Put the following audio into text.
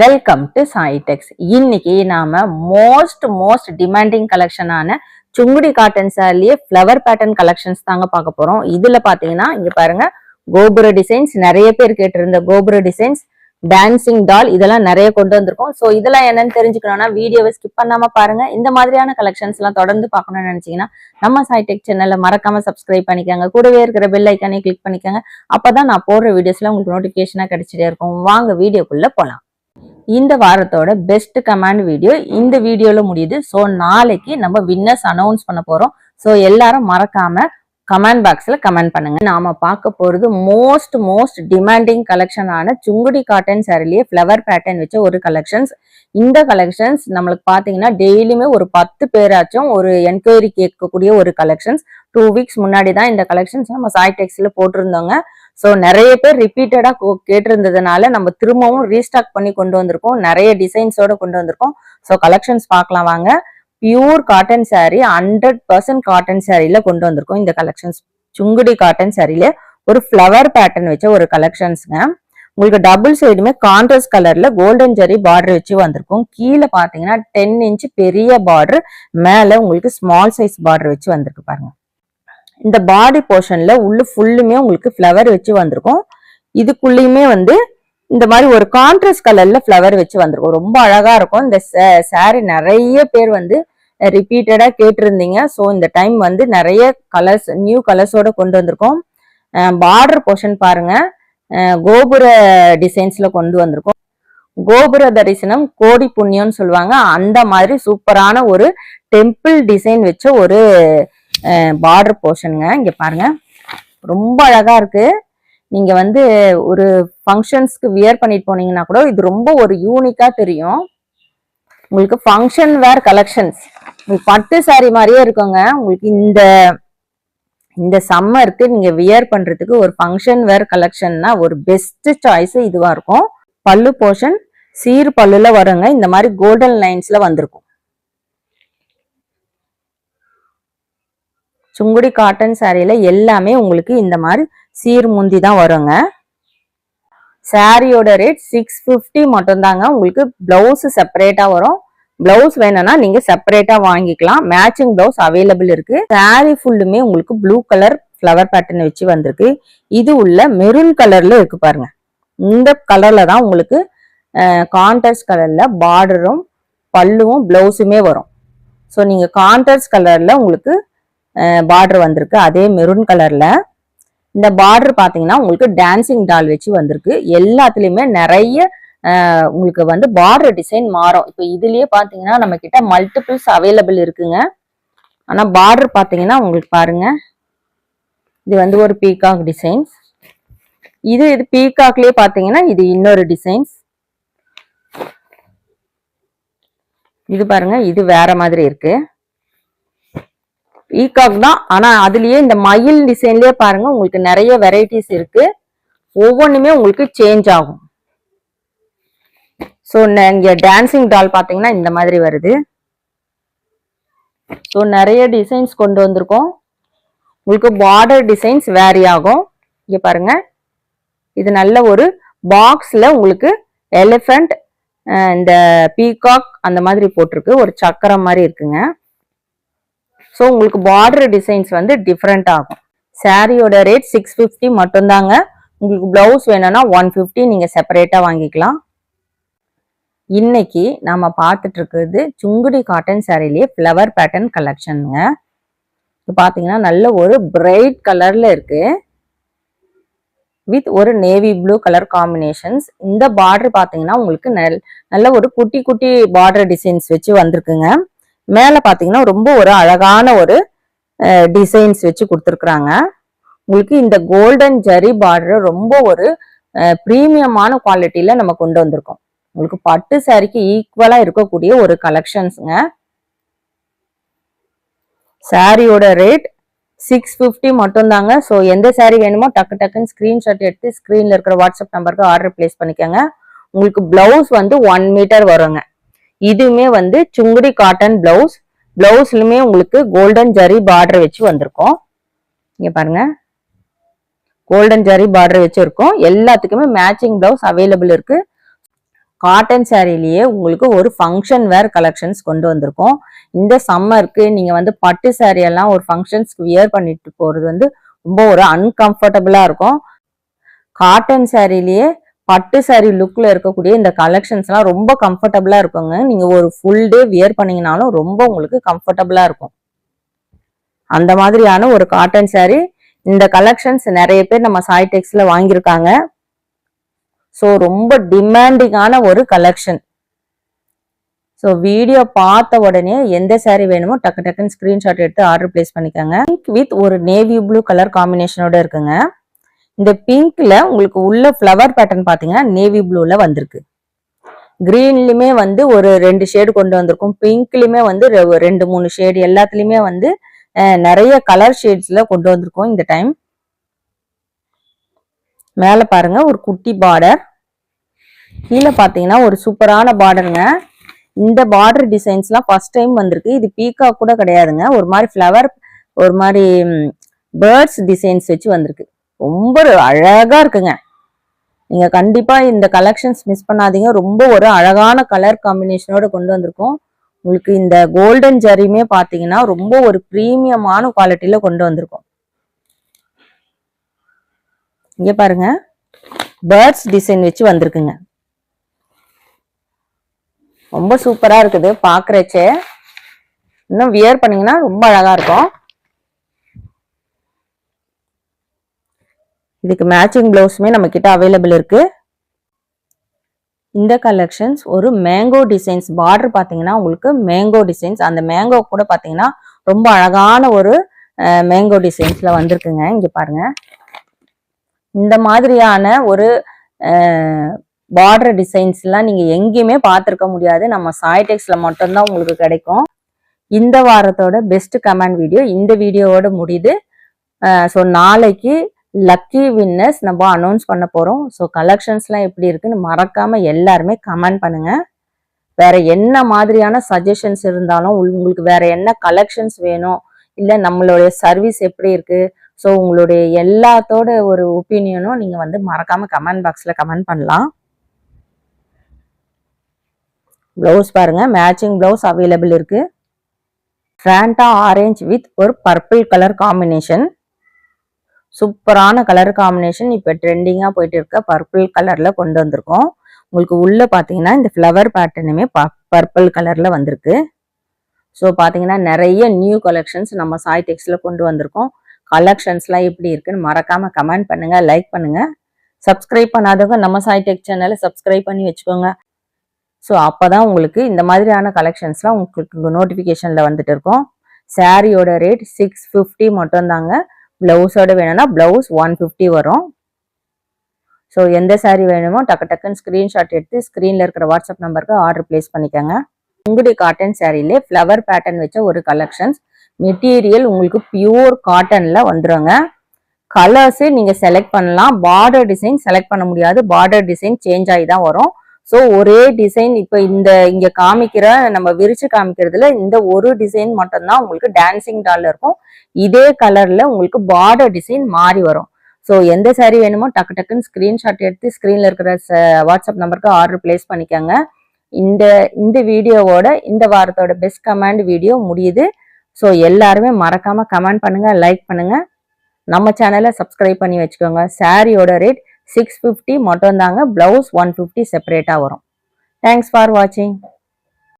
Welcome to சாய்டெக்ஸ் இன்னைக்கு நாம மோஸ்ட் மோஸ்ட் டிமாண்டிங் கலெக்ஷனான சுங்குடி காட்டன் சாரிலேயே ஃப்ளவர் பேட்டர்ன் கலெக்ஷன்ஸ் தாங்க பார்க்க போறோம். இதுல பாத்தீங்கன்னா இங்க பாருங்க கோபுர டிசைன்ஸ் நிறைய பேர் கேட்டிருந்த கோபுர டிசைன்ஸ் டான்சிங் டால் இதெல்லாம் நிறைய கொண்டு வந்திருக்கோம். ஸோ இதெல்லாம் என்னன்னு தெரிஞ்சுக்கணும்னா வீடியோவை ஸ்கிப் பண்ணாம பாருங்க. இந்த மாதிரியான கலெக்ஷன்ஸ் எல்லாம் தொடர்ந்து பார்க்கணும்னு நினைச்சீங்கன்னா நம்ம சாய்டெக் சேனல்ல மறக்காம சப்ஸ்கிரைப் பண்ணிக்கோங்க. கூடவே இருக்கிற பெல் ஐக்கானே கிளிக் பண்ணிக்கோங்க. அப்பதான் நான் போடுற வீடியோஸ்ல உங்களுக்கு நோட்டிபிகேஷனா கிடைச்சிட்டே இருக்கும். வாங்க வீடியோக்குள்ள போலாம். இந்த வாரத்தோட பெஸ்ட் கமாண்ட் வீடியோ இந்த வீடியோல முடியுது. ஸோ நாளைக்கு நம்ம வின்னர்ஸ் அனௌன்ஸ் பண்ண போறோம். ஸோ எல்லாரும் மறக்காம கமெண்ட் பாக்ஸில் கமெண்ட் பண்ணுங்க. நாம பார்க்க போறது மோஸ்ட் மோஸ்ட் டிமாண்டிங் கலெக்ஷனான சுங்குடி காட்டன் சாரிலேயே ஃப்ளவர் பேட்டர்ன் வச்ச ஒரு கலெக்ஷன்ஸ் இந்த கலெக்ஷன்ஸ் நம்மளுக்கு பார்த்தீங்கன்னா டெய்லியுமே ஒரு பத்து பேராச்சும் ஒரு என்கொயரி கேட்கக்கூடிய ஒரு கலெக்ஷன்ஸ் டூ வீக்ஸ் முன்னாடி தான் இந்த கலெக்ஷன்ஸ் நம்ம சாய் டெக்ஸில் போட்டிருந்தோங்க. ஸோ நிறைய பேர் ரிப்பீட்டடாக கேட்டிருந்ததுனால நம்ம திரும்பவும் ரீஸ்டாக் பண்ணி கொண்டு வந்திருக்கோம். நிறைய டிசைன்ஸோட கொண்டு வந்திருக்கோம். ஸோ கலெக்ஷன்ஸ் பார்க்கலாம் வாங்க. Pure cotton sari hundred percent cotton சாரீல கொண்டு வந்திருக்கோம். இந்த கலெக்ஷன்ஸ் சுங்குடி காட்டன் சாரீல ஒரு ஃப்ளவர் பேட்டர்ன் வச்ச ஒரு கலெக்ஷன்ஸ்ங்க உங்களுக்கு டபுள் சைடுமே கான்ட்ராஸ்ட் கலர்ல கோல்டன் ஜரி பார்டர் வச்சு வந்திருக்கும். கீழே பாத்தீங்கன்னா டென் இன்ச் பெரிய பார்டர் மேல உங்களுக்கு ஸ்மால் சைஸ் பார்டர் வச்சு வந்திருக்கு பாருங்க. இந்த பாடி போர்ஷன்ல உள்ள ஃபுல்லுமே உங்களுக்கு ஃப்ளவர் வச்சு வந்திருக்கும். இதுக்குள்ளேயுமே வந்து இந்த மாதிரி ஒரு கான்ட்ராஸ்ட் கலர்ல ஃப்ளவர் வச்சு வந்திருக்கும். ரொம்ப அழகா இருக்கும். இந்த சாரி நிறைய பேர் வந்து ரிப்பீட்டடா கேட்டிருந்தீங்க. ஸோ இந்த டைம் வந்து நிறைய கலர்ஸ் நியூ கலர்ஸோட கொண்டு வந்திருக்கோம். பார்டர் போர்ஷன் பாருங்க. கோபுர டிசைன்ஸ்ல கொண்டு வந்திருக்கோம். கோபுர தரிசனம் கோடி புண்ணியம்னு சொல்லுவாங்க. அந்த மாதிரி சூப்பரான ஒரு டெம்பிள் டிசைன் வச்ச ஒரு பார்டர் போர்ஷனுங்க இங்க பாருங்க. ரொம்ப அழகா இருக்கு. நீங்க வந்து ஒரு ஃபங்க்ஷன்ஸ்க்கு வியர் பண்ணிட்டு போனீங்கன்னா கூட இது ரொம்ப ஒரு யூனிக்கா தெரியும். உங்களுக்கு ஃபங்க்ஷன் வேர் கலெக்ஷன்ஸ் உங்களுக்கு பட்டு சாரி மாதிரியே இருக்குங்க. உங்களுக்கு இந்த இந்த சம்மருக்கு நீங்க வியர் பண்றதுக்கு ஒரு ஃபங்க்ஷன் வேர் கலெக்ஷன்னா ஒரு பெஸ்ட் சாய்ஸ் இதுவா இருக்கும். பல்லு போர்ஷன் சீர் பல்லுல வருங்க. இந்த மாதிரி கோல்டன் லைன்ஸ்ல வந்திருக்கும். சுங்குடி காட்டன் சாரியில எல்லாமே உங்களுக்கு இந்த மாதிரி சீர் முந்தி தான் வருங்க. சாரியோட ரேட் சிக்ஸ் ஃபிஃப்டி மட்டும்தாங்க. உங்களுக்கு பிளவுஸ் செப்பரேட்டா வரும். பிளவுஸ் வேணும்னா நீங்க செப்பரேட்டா வாங்கிக்கலாம். மேட்சிங் பிளவுஸ் அவைலபிள் இருக்கு. சாரி ஃபுல்லுமே உங்களுக்கு ப்ளூ கலர் ஃப்ளவர் பேட்டர்ன் வச்சு வந்திருக்கு. இது உள்ள மெரூன் கலர்ல இருக்கு பாருங்க. இந்த கலர்ல தான் உங்களுக்கு கான்ட்ராஸ்ட் கலர்ல பார்டரும் பல்லுவும் பிளவுஸுமே வரும். ஸோ நீங்க கான்ட்ராஸ்ட் கலர்ல உங்களுக்கு பார்டர் வந்திருக்கு. அதே மெரூன் கலர்ல இந்த பார்டர் பார்த்தீங்கன்னா உங்களுக்கு டான்சிங் டால் வச்சு வந்திருக்கு. எல்லாத்துலேயுமே நிறைய உங்களுக்கு வந்து பார்டர் டிசைன் மாறும். இப்போ இதுலேயே பார்த்தீங்கன்னா நம்ம கிட்ட மல்டிபிள்ஸ் அவைலபிள் இருக்குங்க. ஆனால் பார்டர் பார்த்தீங்கன்னா உங்களுக்கு பாருங்க. இது வந்து ஒரு பீகாக் டிசைன்ஸ் இது இது பீகாக்லேயே பார்த்தீங்கன்னா இது இன்னொரு டிசைன்ஸ் இது பாருங்க இது வேற மாதிரி இருக்கு. பீகாக் தான். ஆனா அதுலயே இந்த மயில் டிசைன்லயே பாருங்க உங்களுக்கு நிறைய வெரைட்டிஸ் இருக்கு. ஒவ்வொன்றுமே உங்களுக்கு சேஞ்ச் ஆகும். ஸோ இங்க டான்சிங் டால் பாத்தீங்கன்னா இந்த மாதிரி வருது. ஸோ நிறைய டிசைன்ஸ் கொண்டு வந்திருக்கோம். உங்களுக்கு பார்டர் டிசைன்ஸ் வேரி ஆகும். இங்கே பாருங்க. இது நல்ல ஒரு பாக்ஸில் உங்களுக்கு எலிஃபண்ட் இந்த பீகாக் அந்த மாதிரி போட்டிருக்கு. ஒரு சக்கரம் மாதிரி இருக்குங்க. ஸோ உங்களுக்கு பார்டர் டிசைன்ஸ் வந்து டிஃப்ரெண்ட் ஆகும். சாரியோட ரேட் சிக்ஸ் ஃபிஃப்டி மட்டும்தாங்க. உங்களுக்கு ப்ளவுஸ் வேணும்னா ஒன் ஃபிஃப்டி நீங்கள் செப்பரேட்டாக வாங்கிக்கலாம். இன்னைக்கு நம்ம பார்த்துட்டு இருக்கிறது சுங்குடி காட்டன் சாரிலேயே ஃப்ளவர் பேட்டர்ன் கலெக்ஷனுங்க இது பார்த்தீங்கன்னா நல்ல ஒரு பிரைட் கலரில் இருக்குது வித் ஒரு நேவி ப்ளூ கலர் காம்பினேஷன்ஸ் இந்த பார்டர் பார்த்தீங்கன்னா உங்களுக்கு நல்- நல்ல ஒரு குட்டி குட்டி பார்டர் டிசைன்ஸ் வச்சு வந்திருக்குங்க. மேலே பார்த்தீங்கன்னா ரொம்ப ஒரு அழகான ஒரு டிசைன்ஸ் வச்சு கொடுத்துருக்குறாங்க. உங்களுக்கு இந்த கோல்டன் ஜரி பார்டர் ரொம்ப ஒரு ப்ரீமியமான குவாலிட்டியில் நம்ம கொண்டு வந்திருக்கோம். உங்களுக்கு பட்டு சாரிக்கு ஈக்குவலாக இருக்கக்கூடிய ஒரு கலெக்ஷன்ஸுங்க சாரியோட ரேட் சிக்ஸ் ஃபிஃப்டி மட்டும்தாங்க. ஸோ எந்த சாரீ வேணுமோ டக்கு டக்குன்னு ஸ்க்ரீன்ஷாட் எடுத்து ஸ்க்ரீனில் இருக்கிற வாட்ஸ்அப் நம்பருக்கு ஆர்டர் பிளேஸ் பண்ணிக்கோங்க. உங்களுக்கு ப்ளவுஸ் வந்து ஒன் மீட்டர் வருங்க. இதுவுமே வந்து சுங்குடி காட்டன் பிளவுஸ் பிளவுஸ்லுமே உங்களுக்கு கோல்டன் ஜரி பார்டர் வச்சு வந்திருக்கும். இங்க பாருங்க. கோல்டன் ஜரி பார்டர் வச்சிருக்கோம் எல்லாத்துக்குமே மேட்சிங் பிளவுஸ் அவைலபிள் இருக்கு. காட்டன் சாரிலேயே உங்களுக்கு ஒரு ஃபங்க்ஷன் வேர் கலெக்ஷன்ஸ் கொண்டு வந்திருக்கோம். இந்த சம்மருக்கு நீங்க வந்து பட்டு saree எல்லாம் ஒரு ஃபங்க்ஷன்ஸ்க்கு வியர் பண்ணிட்டு போறது வந்து ரொம்ப ஒரு அன்கம்ஃபர்டபுளா இருக்கும். காட்டன் சாரிலேயே பட்டு சாரி லுக்ல இருக்கக்கூடிய இந்த கலெக்ஷன்ஸ்லாம் ரொம்ப கம்ஃபர்டபுளா இருக்குங்க. நீங்க ஒரு ஃபுல் டே வியர் பண்ணீங்கனாலும் ரொம்ப உங்களுக்கு கம்ஃபர்டபுளா இருக்கும். அந்த மாதிரியான ஒரு காட்டன் சாரி இந்த கலெக்ஷன்ஸ் நிறைய பேர் நம்ம சாய்டெக்ஸ்ல வாங்கியிருக்காங்க. ஸோ ரொம்ப டிமாண்டிங்கான ஒரு கலெக்ஷன் ஸோ வீடியோ பார்த்த உடனே எந்த சேரீ வேணுமோ டக்கு டக்குன்னு ஸ்க்ரீன்ஷாட் எடுத்து ஆர்டர் பிளேஸ் பண்ணிக்கோங்க. பிங்க் வித் ஒரு நேவி ப்ளூ கலர் காம்பினேஷனோட இருக்குங்க. இந்த பிங்க்ல உங்களுக்கு உள்ள ஃப்ளவர் பேட்டர்ன் பார்த்தீங்கன்னா நேவி ப்ளூல வந்திருக்கு. கிரீன்லயுமே வந்து ஒரு ரெண்டு ஷேடு கொண்டு வந்திருக்கும். பிங்க்லயுமே வந்து ரெண்டு மூணு ஷேடு எல்லாத்துலயுமே வந்து நிறைய கலர் ஷேட்ஸ்ல கொண்டு வந்திருக்கோம் இந்த டைம் மேல பாருங்க ஒரு குட்டி பார்டர் கீழே பாத்தீங்கன்னா ஒரு சூப்பரான பார்டருங்க இந்த பார்டர் டிசைன்ஸ்லாம் ஃபர்ஸ்ட் டைம் வந்திருக்கு. இது பீக்கா கூட கிடையாதுங்க. ஒரு மாதிரி ஃப்ளவர் ஒரு மாதிரி பேர்ட்ஸ் டிசைன்ஸ் வச்சு வந்திருக்கு. ரொம்ப அழகா இருக்குங்க. நீங்க கண்டிப்பா இந்த கலெக்ஷன்ஸ் மிஸ் பண்ணாதீங்க. ரொம்ப ஒரு அழகான கலர் காம்பினேஷனோட கொண்டு வந்திருக்கோம். உங்களுக்கு இந்த கோல்டன் ஜரியுமே பாத்தீங்கன்னா ரொம்ப ஒரு ப்ரீமியமான குவாலிட்டியில கொண்டு வந்திருக்கோம். இங்க பாருங்க. பேர்ட்ஸ் டிசைன் வச்சு வந்திருக்குங்க. ரொம்ப சூப்பரா இருக்குது. பாக்குறச்சே. இன்னும் வியர் பண்ணீங்கன்னா ரொம்ப அழகா இருக்கும். இதுக்கு மேட்சிங் ப்ளவுஸுமே நம்ம கிட்ட அவைலபிள் இருக்கு. இந்த கலெக்ஷன்ஸ் ஒரு மேங்கோ டிசைன்ஸ் பார்டர் பார்த்தீங்கன்னா உங்களுக்கு மேங்கோ டிசைன்ஸ் அந்த மேங்கோ கூட பார்த்தீங்கன்னா ரொம்ப அழகான ஒரு மேங்கோ டிசைன்ஸ்ல வந்திருக்குங்க. இங்கே பாருங்க. இந்த மாதிரியான ஒரு பார்டர் டிசைன்ஸ்லாம் நீங்க எங்கேயுமே பார்த்துருக்க முடியாது. நம்ம சாய்டெக்ஸ்ல மட்டும்தான் உங்களுக்கு கிடைக்கும். இந்த வாரத்தோட பெஸ்ட் கமெண்ட் வீடியோ இந்த வீடியோவோட முடியுது. ஸோ நாளைக்கு லக்கி வின்னர்ஸ் நம்ம அனௌன்ஸ் பண்ண போகிறோம் ஸோ கலெக்ஷன்ஸ்லாம் எப்படி இருக்குன்னு மறக்காமல் எல்லாருமே கமெண்ட் பண்ணுங்கள் வேறு என்ன மாதிரியான சஜஷன்ஸ் இருந்தாலும் உங்களுக்கு வேறு என்ன கலெக்ஷன்ஸ் வேணும்? இல்லை நம்மளுடைய சர்வீஸ் எப்படி இருக்குது ஸோ உங்களுடைய எல்லாத்தோட ஒரு ஒப்பீனியனும் நீங்கள் வந்து மறக்காமல் கமெண்ட் பாக்ஸில் கமெண்ட் பண்ணலாம். ப்ளவுஸ் பாருங்கள் மேட்சிங் ப்ளவுஸ் அவைலபிள் இருக்குது ஃபேண்டா ஆரேஞ்ச் வித் ஒரு பர்பிள் கலர் காம்பினேஷன் சூப்பரான கலர் காம்பினேஷன் இப்போ ட்ரெண்டிங்காக போயிட்டு இருக்க பர்பிள் கலரில் கொண்டு வந்திருக்கோம். உங்களுக்கு உள்ளே பார்த்தீங்கன்னா இந்த ஃப்ளவர் பேட்டர்னுமே பர்பிள் கலரில் வந்திருக்கு. ஸோ பார்த்தீங்கன்னா நிறைய நியூ கலெக்ஷன்ஸ் நம்ம சாய் டெக்ஸில் கொண்டு வந்திருக்கோம். கலெக்ஷன்ஸ்லாம் எப்படி இருக்குன்னு மறக்காமல் கமெண்ட் பண்ணுங்கள் லைக் பண்ணுங்கள் சப்ஸ்கிரைப் பண்ணாதவங்க நம்ம சாய் டெக் சேனலை சப்ஸ்கிரைப் பண்ணி வச்சுக்கோங்க. ஸோ அப்போ தான் உங்களுக்கு இந்த மாதிரியான கலெக்ஷன்ஸ்லாம் உங்களுக்கு நோட்டிஃபிகேஷனில் வந்துட்டு இருக்கோம். சாரியோட ரேட் சிக்ஸ் ஃபிஃப்டி மட்டும் தாங்க பிளவுஸோட வேணும்னா பிளவுஸ் ஒன் ஃபிஃப்டி வரும். ஸோ எந்த சாரீ வேணுமோ டக்கு டக்குன்னு ஸ்க்ரீன்ஷாட் எடுத்து ஸ்க்ரீனில் இருக்கிற வாட்ஸ்அப் நம்பருக்கு ஆர்டர் பிளேஸ் பண்ணிக்கோங்க. உங்களுடைய காட்டன் சாரீலே ஃப்ளவர் பேட்டர்ன் வச்ச ஒரு கலெக்ஷன்ஸ் மெட்டீரியல் உங்களுக்கு பியூர் காட்டனில் வந்துருங்க. கலர்ஸு நீங்கள் செலக்ட் பண்ணலாம். பார்டர் டிசைன் செலக்ட் பண்ண முடியாது. பார்டர் டிசைன் சேஞ்ச் ஆகி தான் வரும். ஸோ ஒரே டிசைன் இப்போ இந்த இங்கே காமிக்கிற நம்ம விரிச்சு காமிக்கிறதுல இந்த ஒரு டிசைன் மட்டும்தான் உங்களுக்கு டான்சிங் டால் இருக்கும். இதே கலரில் உங்களுக்கு பார்டர் டிசைன் மாறி வரும். ஸோ எந்த சாரீ வேணுமோ டக்கு டக்குன்னு ஸ்க்ரீன்ஷாட் எடுத்து ஸ்க்ரீனில் இருக்கிற வாட்ஸ்அப் நம்பருக்கு ஆர்டர் பிளேஸ் பண்ணிக்கோங்க. இந்த இந்த வீடியோவோட இந்த வாரத்தோட பெஸ்ட் கமெண்ட் வீடியோ முடியுது. ஸோ எல்லாருமே மறக்காமல் கமெண்ட் பண்ணுங்கள் லைக் பண்ணுங்கள் நம்ம சேனலை சப்ஸ்கிரைப் பண்ணி வச்சுக்கோங்க. சாரியோட ரேட் சிக்ஸ் ஃபிஃப்டி மட்டும் தாங்க ப்ளவுஸ் ஒன் ஃபிஃப்டி செப்பரேட்டாக வரும். தேங்க்ஸ் ஃபார் வாட்சிங்